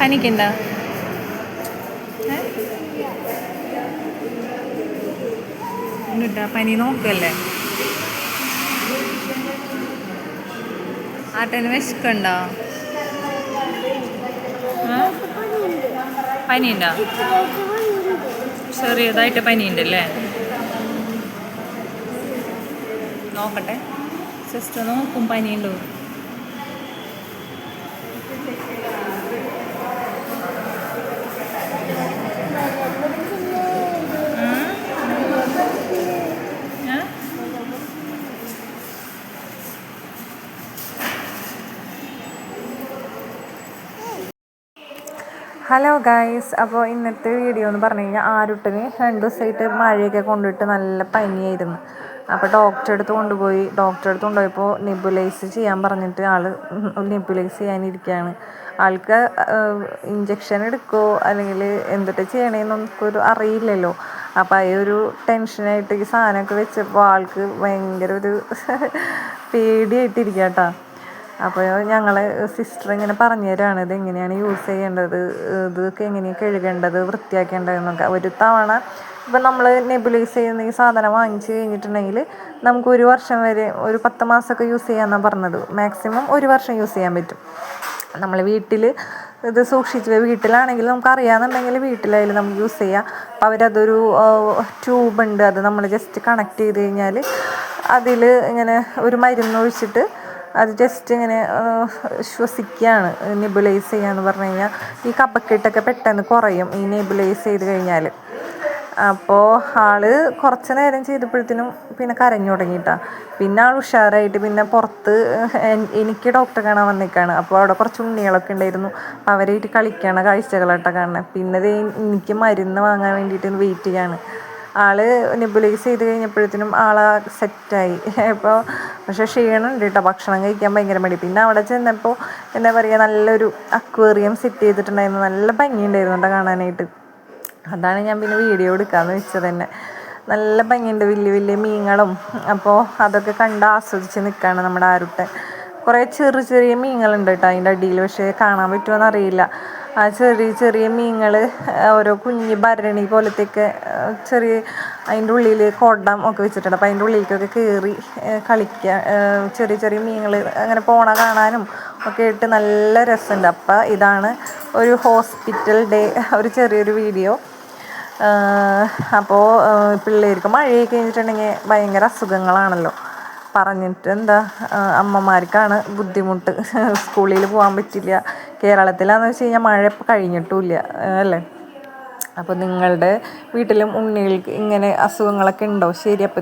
പനിക്കുണ്ടോ? എന്നിട്ടാ പനി നോക്കല്ലേ? ആട്ടന് വിശക്കുണ്ടോ? പനിയുണ്ടോ? ചെറിയതായിട്ട് പനിയുണ്ടല്ലേ? നോക്കട്ടെ. സിസ്റ്റർ നോക്കും പനിയുണ്ടോ? ഹലോ ഗായ്സ് അപ്പോൾ ഇന്നത്തെ വീഡിയോ എന്ന് പറഞ്ഞു കഴിഞ്ഞാൽ ആരുട്ടിന് രണ്ട് ദിവസമായിട്ട് മഴയൊക്കെ കൊണ്ടിട്ട് നല്ല പനിയായിരുന്നു. അപ്പോൾ ഡോക്ടറെ അടുത്ത് കൊണ്ടുപോയി. ഡോക്ടറെ അടുത്ത് കൊണ്ടുപോയപ്പോൾ നെബുലൈസ് ചെയ്യാൻ പറഞ്ഞിട്ട് ആൾ നെബുലൈസ് ചെയ്യാനിരിക്കുകയാണ് ആൾക്ക് ഇഞ്ചക്ഷൻ എടുക്കുമോ അല്ലെങ്കിൽ എന്തൊക്കെ ചെയ്യണേന്ന് നമുക്കൊരു അറിയില്ലല്ലോ. അപ്പോൾ ആ ഒരു ടെൻഷനായിട്ട് ഈ സാധനമൊക്കെ വെച്ചപ്പോൾ ആൾക്ക് ഭയങ്കര ഒരു പേടിയായിട്ടിരിക്കാം കേട്ടോ അപ്പോൾ ഞങ്ങൾ സിസ്റ്റർ ഇങ്ങനെ പറഞ്ഞു തരാണ് ഇത് എങ്ങനെയാണ് യൂസ് ചെയ്യേണ്ടത് ഇതൊക്കെ എങ്ങനെയാണ് കഴുകേണ്ടത് വൃത്തിയാക്കേണ്ടതെന്നൊക്കെ. ഒരു തവണ ഇപ്പം നമ്മൾ നെബുലൈസ് ചെയ്യുന്ന ഈ സാധനം വാങ്ങിച്ച് കഴിഞ്ഞിട്ടുണ്ടെങ്കിൽ നമുക്ക് ഒരു വർഷം വരെ ഒരു പത്ത് മാസമൊക്കെ യൂസ് ചെയ്യാമെന്നാണ് പറഞ്ഞത്. മാക്സിമം ഒരു വർഷം യൂസ് ചെയ്യാൻ പറ്റും. നമ്മൾ വീട്ടിൽ ഇത് സൂക്ഷിച്ച് വീട്ടിലാണെങ്കിൽ നമുക്ക് അറിയാമെന്നുണ്ടെങ്കിൽ വീട്ടിലായാലും നമുക്ക് യൂസ് ചെയ്യാം. അപ്പോൾ അവരതൊരു ട്യൂബുണ്ട് അത് നമ്മൾ ജസ്റ്റ് കണക്ട് ചെയ്ത് കഴിഞ്ഞാൽ അതിൽ ഇങ്ങനെ ഒരു മരുന്ന് ഒഴിച്ചിട്ട് അത് ജസ്റ്റ് ഇങ്ങനെ ശ്വസിക്കുകയാണ് നെബുലൈസ് ചെയ്യാന്ന് പറഞ്ഞു കഴിഞ്ഞാൽ ഈ കപ്പക്കെട്ടൊക്കെ പെട്ടെന്ന് കുറയും ഈ നെബുലൈസ് ചെയ്ത് കഴിഞ്ഞാൽ അപ്പോൾ ആൾ കുറച്ച് നേരം ചെയ്തപ്പോഴത്തേനും പിന്നെ കരഞ്ഞു തുടങ്ങിയിട്ടാ. പിന്നെ ആൾ ഉഷാറായിട്ട് പിന്നെ പുറത്ത് എനിക്ക് ഡോക്ടറെ കാണാൻ വന്നേക്കാണ്. അപ്പോൾ അവിടെ കുറച്ച് ഉണ്ണികളൊക്കെ ഉണ്ടായിരുന്നു. അപ്പോൾ അവരായിട്ട് കളിക്കണ കാഴ്ചകളാട്ടോ കാണുന്നത് പിന്നെ എനിക്ക് മരുന്ന് വാങ്ങാൻ വേണ്ടിയിട്ട് വെയിറ്റ് ചെയ്യാണ്. ആൾ നെബുലൈസ് ചെയ്ത് കഴിഞ്ഞപ്പോഴത്തേനും ആളെ സെറ്റായി ഇപ്പോൾ പക്ഷേ ക്ഷീണമുണ്ട് കേട്ടോ. ഭക്ഷണം കഴിക്കാൻ ഭയങ്കര മടി. പിന്നെ അവിടെ ചെന്നപ്പോൾ എന്താ പറയുക നല്ലൊരു അക്വേറിയം സെറ്റ് ചെയ്തിട്ടുണ്ടായിരുന്നു. നല്ല ഭംഗിയുണ്ടായിരുന്നു കേട്ടോ കാണാനായിട്ട്. അതാണ് ഞാൻ പിന്നെ വീഡിയോ എടുക്കാമെന്ന് വെച്ചത് തന്നെ. നല്ല ഭംഗിയുണ്ട്. വലിയ വലിയ മീനുകളും അപ്പോൾ അതൊക്കെ കണ്ട് ആസ്വദിച്ച് നിൽക്കുകയാണ് നമ്മുടെ ആരുട്ടെ. കുറേ ചെറിയ ചെറിയ മീനുകളുണ്ട് കേട്ടോ അതിന്റെ അടിയിൽ. പക്ഷേ കാണാൻ പറ്റുമോ അറിയില്ല. ആ ചെറിയ ചെറിയ മീനുകൾ ഓരോ കുഞ്ഞ് ഭരണി പോലത്തെയൊക്കെ ചെറിയ അതിന്റെ ഉള്ളിൽ കൊടം ഒക്കെ വെച്ചിട്ടുണ്ട്. അപ്പോൾ അതിന്റെ ഉള്ളിലേക്കൊക്കെ കയറി കളിക്കുക ചെറിയ ചെറിയ മീനുകൾ അങ്ങനെ പോണ കാണാനും ഒക്കെ ആയിട്ട് നല്ല രസമുണ്ട്. അപ്പോൾ ഇതാണ് ഒരു ഹോസ്പിറ്റൽ ഡേ ഒരു ചെറിയൊരു വീഡിയോ. അപ്പോൾ പിള്ളേർക്ക് മഴയൊക്കെ കഴിഞ്ഞിട്ടുണ്ടെങ്കിൽ ഭയങ്കര അസുഖങ്ങളാണല്ലോ. പറഞ്ഞിട്ട് എന്താ അമ്മമാർക്കാണ് ബുദ്ധിമുട്ട്. സ്കൂളിൽ പോകാൻ പറ്റില്ല. കേരളത്തിലാണെന്ന് വെച്ച് കഴിഞ്ഞാൽ മഴ ഇപ്പം കഴിഞ്ഞിട്ടുമില്ല അല്ലേ? അപ്പോൾ നിങ്ങളുടെ വീട്ടിലും ഉണ്ണികൾക്ക് ഇങ്ങനെ അസുഖങ്ങളൊക്കെ ഉണ്ടോ? ശരി അപ്പോൾ